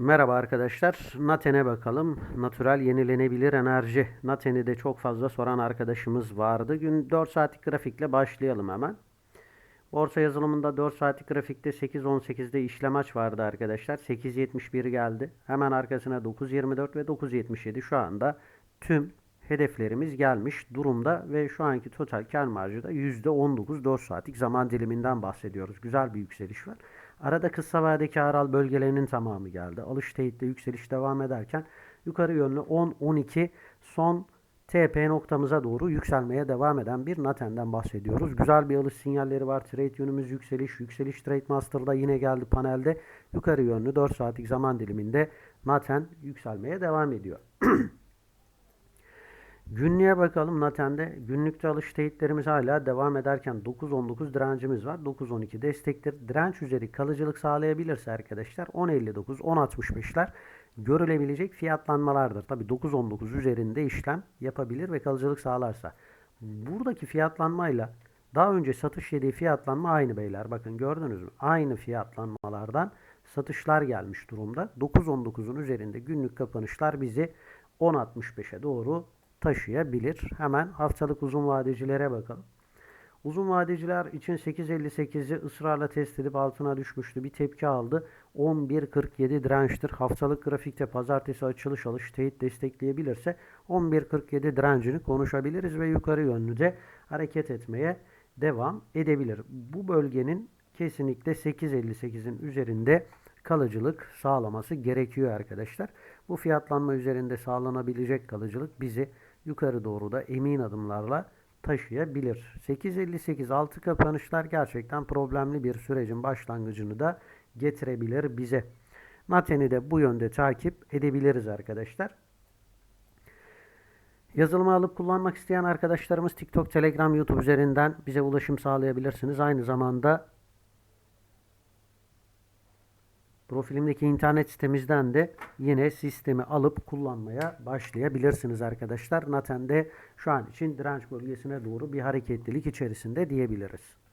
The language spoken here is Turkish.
Merhaba arkadaşlar. Naten'e bakalım. Natural yenilenebilir enerji. Naten'i de çok fazla soran arkadaşımız vardı. Gün 4 saatlik grafikle başlayalım hemen. Borsa yazılımında 4 saatlik grafikte 8.18'de işlem aç vardı arkadaşlar. 8.71 geldi. Hemen arkasına 9.24 ve 9.77 şu anda tüm hedeflerimiz gelmiş durumda ve şu anki total kar marjı da %19 4 saatlik zaman diliminden bahsediyoruz. Güzel bir yükseliş var. Arada kısa vadedeki aral bölgelerinin tamamı geldi. Alış teyitte yükseliş devam ederken yukarı yönlü 10-12 son TP noktamıza doğru yükselmeye devam eden bir Naten'den bahsediyoruz. Güzel bir alış sinyalleri var. Trade yönümüz yükseliş. Yükseliş Trade Master'da yine geldi panelde. Yukarı yönlü 4 saatlik zaman diliminde Naten yükselmeye devam ediyor. Günlüğe bakalım Naten'de. Günlükte alış teyitlerimiz hala devam ederken 9.19 direncimiz var. 9.12 destektir. Direnç üzeri kalıcılık sağlayabilirse arkadaşlar 10.59, 10.65'ler görülebilecek fiyatlanmalardır. Tabi 9.19 üzerinde işlem yapabilir ve kalıcılık sağlarsa. Buradaki fiyatlanmayla daha önce satış yediği fiyatlanma aynı beyler. Bakın gördünüz mü? Aynı fiyatlanmalardan satışlar gelmiş durumda. 9.19'un üzerinde günlük kapanışlar bizi 10.65'e doğru taşıyabilir. Hemen haftalık uzun vadecilere bakalım. Uzun vadeciler için 8.58'i ısrarla test edip altına düşmüştü. Bir tepki aldı. 11.47 dirençtir. Haftalık grafikte pazartesi açılış alış teyit destekleyebilirse 11.47 direncini konuşabiliriz ve yukarı yönlü de hareket etmeye devam edebilir. Bu bölgenin kesinlikle 8.58'in üzerinde kalıcılık sağlaması gerekiyor arkadaşlar. Bu fiyatlanma üzerinde sağlanabilecek kalıcılık bizi yukarı doğru da emin adımlarla taşıyabilir. 8.58 altı kapanışlar gerçekten problemli bir sürecin başlangıcını da getirebilir bize. Naten'i de bu yönde takip edebiliriz arkadaşlar. Yazılımı alıp kullanmak isteyen arkadaşlarımız TikTok, Telegram, YouTube üzerinden bize ulaşım sağlayabilirsiniz. Aynı zamanda profilimdeki internet sitemizden de yine sistemi alıp kullanmaya başlayabilirsiniz arkadaşlar. Naten'de şu an için direnç bölgesine doğru bir hareketlilik içerisinde diyebiliriz.